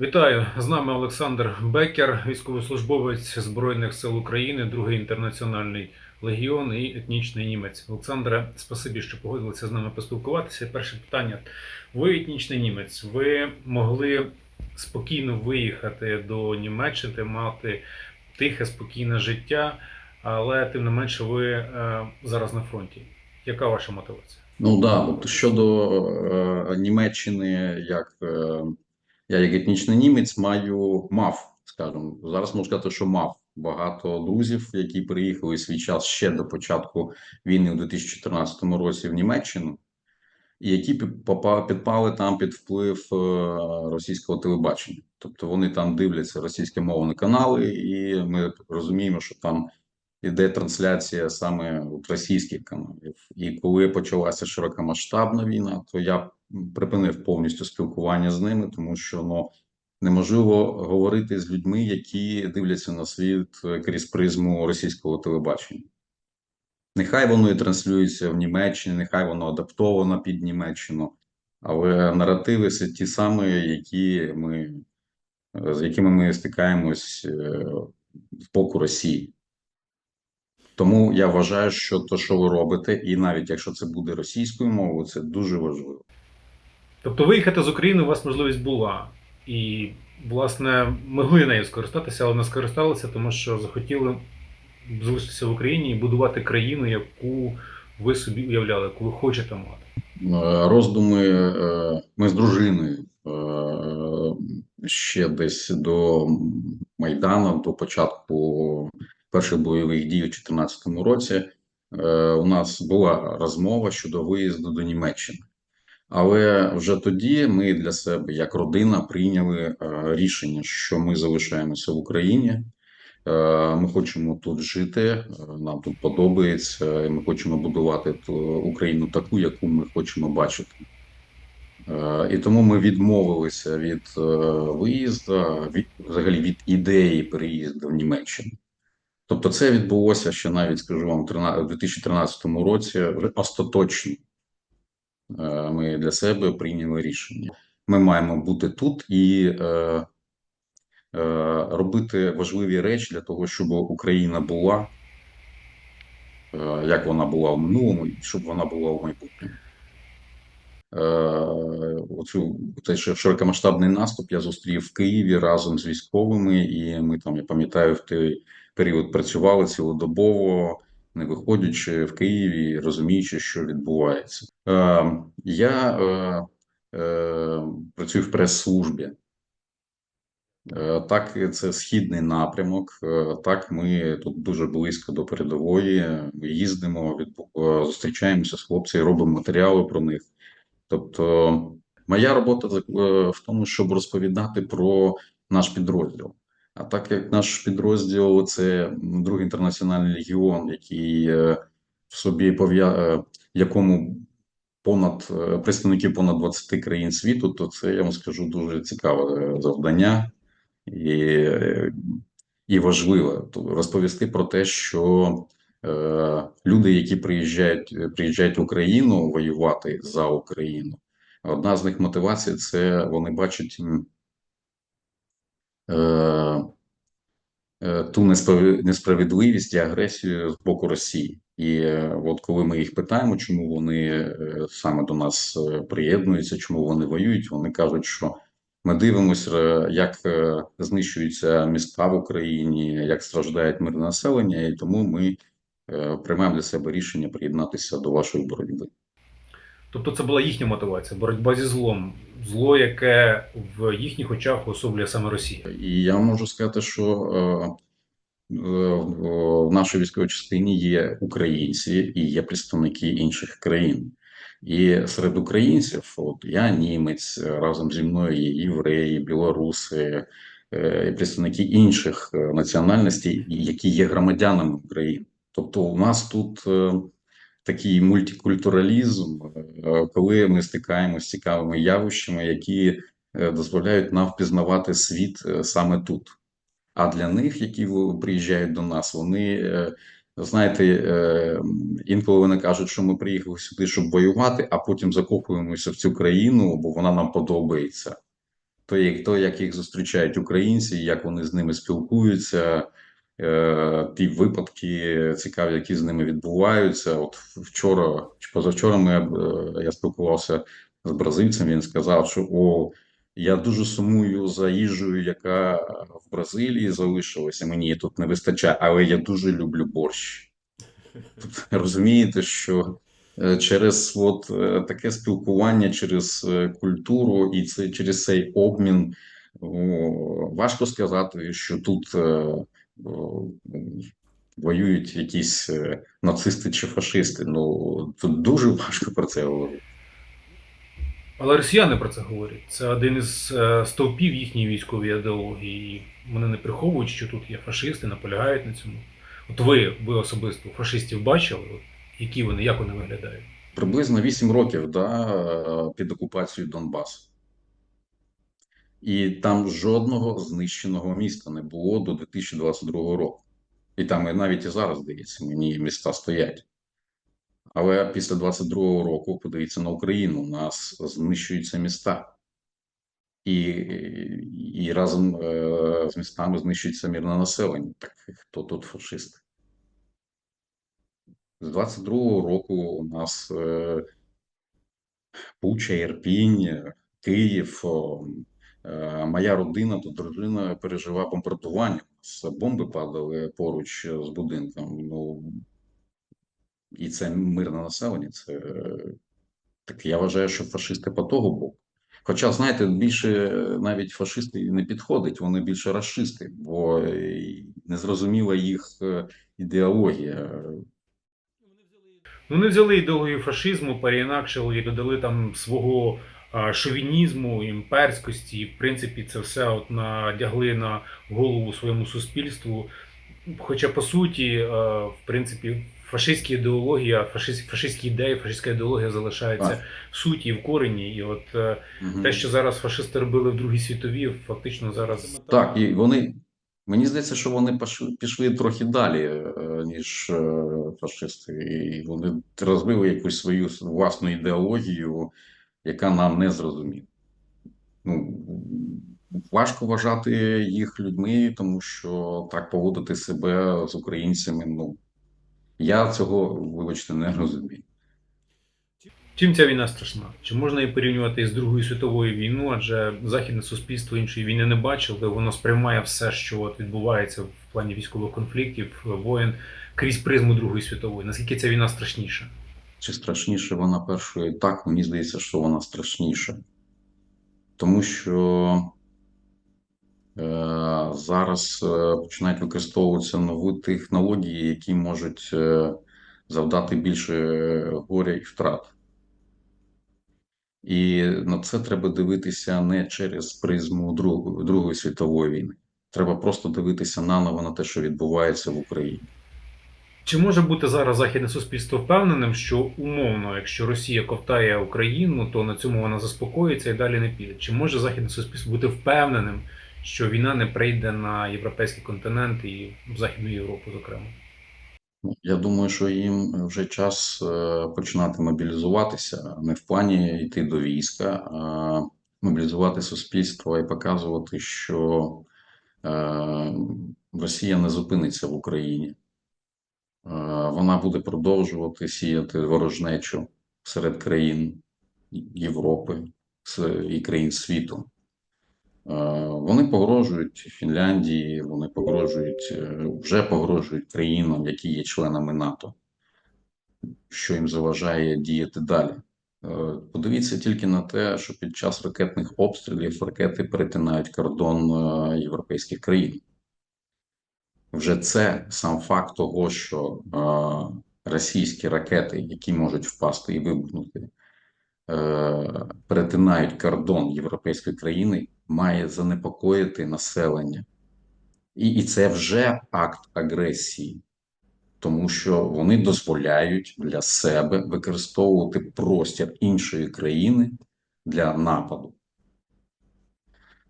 Вітаю з нами Олександр Бекер, військовослужбовець Збройних сил України, другий інтернаціональний легіон і етнічний німець. Олександре, спасибі, що погодилися з нами поспілкуватися. Перше питання: ви етнічний німець, ви могли спокійно виїхати до Німеччини, мати тихе, спокійне життя, але тим не менше ви е, зараз на фронті. Яка ваша мотивація? Ну да, от щодо е, Німеччини, як е, я як етнічний німець маю мав, скажімо, зараз можу сказати, що мав багато друзів, які приїхали свій час ще до початку війни у 2014 році в Німеччину, і які пі- підпали там під вплив е, російського телебачення. Тобто вони там дивляться російськомовні канали, і ми розуміємо, що там іде трансляція саме російських каналів. І коли почалася широкомасштабна війна, то я припинив повністю спілкування з ними, тому що ну неможливо говорити з людьми, які дивляться на світ е, крізь призму російського телебачення. Нехай воно і транслюється в Німеччині, нехай воно адаптовано під Німеччину, але наративи це ті самі, які ми, з якими ми стикаємось е, з боку Росії. Тому я вважаю, що те, що ви робите, і навіть якщо це буде російською мовою, це дуже важливо. Тобто виїхати з України у вас можливість була. І, власне, могли нею скористатися, але не скористалися, тому що захотіли залишитися в Україні і будувати країну, яку ви собі уявляли, яку ви хочете мати. Е, Роздуми е, ми з дружиною е, ще десь до Майдану, до початку перших бойових дій у 2014 році. е, У нас була розмова щодо виїзду до Німеччини. Але вже тоді ми для себе, як родина, прийняли е, рішення, що ми залишаємося в Україні. Е, Ми хочемо тут жити, нам тут подобається, і ми хочемо будувати ту Україну таку, яку ми хочемо бачити. І тому ми відмовилися від виїзду, від взагалі від ідеї переїзду в Німеччину. Тобто, це відбулося ще навіть, скажу вам, у 2013 році вже остаточно. Е, Ми для себе прийняли рішення. Ми маємо бути тут і е, е, робити важливі речі для того, щоб Україна була, е, як вона була в минулому, і щоб вона була в майбутньому. Е, Оцю цей широкомасштабний наступ я зустрів в Києві разом з військовими, і ми там, я пам'ятаю, в той період працювали цілодобово, не виходячи в Києві, розуміючи, що відбувається. Е, Я е, е, працюю в прес-службі. Е, Так, це східний напрямок. Е, Так, ми тут дуже близько до передової. Ми їздимо, зустрічаємося з хлопцями, робимо матеріали про них. Тобто, моя робота е, в тому, щоб розповідати про наш підрозділ. А так як наш підрозділ це другий інтернаціональний легіон, який е, в собі пов'я... е, якому понад представників понад 20 країн світу, то це я вам скажу дуже цікаве завдання і, і важливо То розповісти про те, що люди, які приїжджають, приїжджають в Україну воювати за Україну, одна з них мотивацій це вони бачать е, е, ту несправ- несправедливість і агресію з боку Росії. І е, от коли ми їх питаємо, чому вони е, саме до нас е, приєднуються, чому вони воюють, вони кажуть, що ми дивимося, е, як е, знищуються міста в Україні, як страждає мирне населення, і тому ми е, приймаємо для себе рішення приєднатися до вашої боротьби. Тобто це була їхня мотивація, боротьба зі злом, зло, яке в їхніх очах особлює саме Росія. І я можу сказати, що е, в нашій військовій частині є українці і є представники інших країн. І серед українців, от я німець, разом зі мною є євреї, білоруси, е, і представники інших е, національностей, які є громадянами України. Тобто, у нас тут е, такий мультикультуралізм, е, коли ми стикаємося з цікавими явищами, які е, дозволяють нам впізнавати світ саме тут. А для них, які приїжджають до нас, вони знаєте, інколи вони кажуть, що ми приїхали сюди, щоб воювати, а потім закопуємося в цю країну, бо вона нам подобається. то, як, то, як їх зустрічають українці, як вони з ними спілкуються, ті випадки цікаві, які з ними відбуваються. От вчора чи позавчора ми, е, я спілкувався з бразильцем, він сказав, що о, я дуже сумую за їжею, яка в Бразилії залишилася. Мені тут не вистачає, але я дуже люблю борщ. Тут розумієте, що е, через от е, таке спілкування, через е, культуру і це через цей обмін важко сказати, що тут е, воюють якісь е, нацисти чи фашисти. Ну тут дуже важко про це говорити. Але росіяни про це говорять. Це один із е, стовпів їхньої військової ідеології. І Вони не приховують, що тут є фашисти, наполягають на цьому. От ви, ви особисто фашистів бачили, от, які вони, як вони виглядають? Приблизно 8 років да, е, під окупацією Донбасу. І там жодного знищеного міста не було до 2022 року. І там і навіть і зараз, здається, мені міста стоять. Але після 22-го року, подивіться на Україну, у нас знищуються міста. І, і разом е, з містами знищується мирне населення. Так хто тут фашисти? З 22-го року у нас е, Буча, Ірпінь, е, Київ. Е, Моя родина, то дружина пережила бомбардування. Бомби падали поруч з будинком. Ну, і це мирне населення. Це е, так я вважаю, що фашисти по того боку. Хоча, знаєте, більше навіть фашисти не підходить, вони більше расисти, бо незрозуміла їх е, ідеологія. Ну, вони взяли ідеологію фашизму, переінакшили і додали там свого шовінізму, імперськості. І, в принципі, це все от надягли на голову своєму суспільству. Хоча, по суті, е, в принципі, фашистська ідеологія, фашист, фашистські ідеї, фашистська ідеологія залишається в суті і в корені. І от Мгм. те, що зараз фашисти робили в Другій світовій, фактично зараз Так, і вони. Мені здається, що вони пішли, пішли трохи далі, е, ніж фашисти, і вони розвили якусь свою власну ідеологію, яка нам не зрозуміла. Ну, важко вважати їх людьми, тому що так поводити себе з українцями. Ну я цього, вибачте, не розумію. Чим ця війна страшна? Чи можна її порівнювати з Другою світовою війною? Адже західне суспільство іншої війни не бачило, воно сприймає все, що от відбувається в плані військових конфліктів, воєн крізь призму Другої світової. Наскільки ця війна страшніша? Чи страшніше вона першої? Так, мені здається, що вона страшніша. Тому що е, зараз е, починають використовуватися нові технології, які можуть е, завдати більше горя і втрат. І на це треба дивитися не через призму Другої світової війни. Треба просто дивитися наново на те, що відбувається в Україні. Чи може бути зараз західне суспільство впевненим, що умовно, якщо Росія ковтає Україну, то на цьому вона заспокоїться і далі не піде? Чи може західне суспільство бути впевненим, що війна не прийде на європейський континент і в Західну Європу, зокрема? Я думаю, що їм вже час е, починати мобілізуватися, не в плані йти до війська, а мобілізувати суспільство і показувати, що е, Росія не зупиниться в Україні. Е, Вона буде продовжувати сіяти ворожнечу серед країн Європи і країн світу. Е, Вони погрожують Фінляндії, вони погрожують, е, вже погрожують країнам, які є членами НАТО, що їм заважає діяти далі. Подивіться тільки на те, що під час ракетних обстрілів ракети перетинають кордон європейських країн. Вже це сам факт того, що е, російські ракети, які можуть впасти і вибухнути, е, перетинають кордон європейської країни, має занепокоїти населення. І, і це вже акт агресії, тому що вони дозволяють для себе використовувати простір іншої країни для нападу.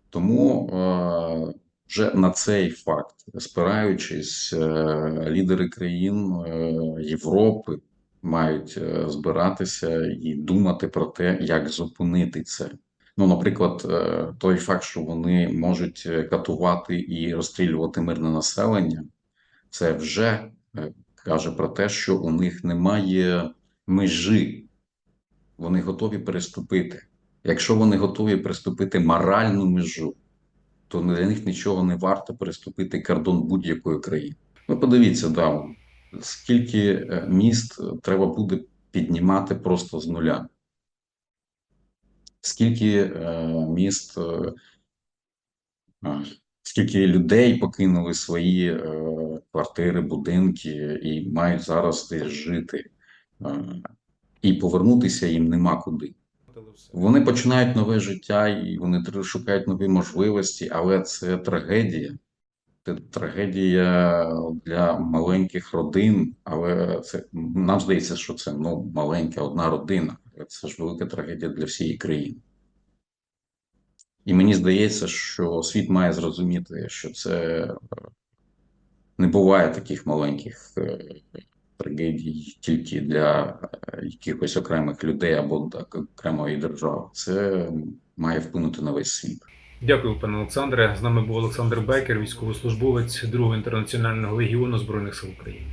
Тому е, вже на цей факт, спираючись, е, лідери країн е, Європи мають е, збиратися і думати про те, як зупинити це. Ну, наприклад, той факт, що вони можуть катувати і розстрілювати мирне населення, це вже каже про те, що у них немає межі. Вони готові переступити. Якщо вони готові переступити моральну межу, то для них нічого не варто переступити кордон будь-якої країни. Ви подивіться, да, скільки е, міст треба буде піднімати просто з нуля. Скільки е, міст, е, скільки людей покинули свої е, квартири, будинки і мають зараз десь жити, е, і повернутися їм нема куди. Вони починають нове життя і вони шукають нові можливості, але це трагедія. Це трагедія для маленьких родин, але це нам здається, що це ну, маленька одна родина. Це ж велика трагедія для всієї країни. І мені здається, що світ має зрозуміти, що це е, не буває таких маленьких е, трагедій тільки для е, якихось окремих людей або так, окремої держави. Це має вплинути на весь світ. Дякую, пане Олександре. З нами був Олександр Бекер, військовослужбовець Другого інтернаціонального легіону Збройних сил України.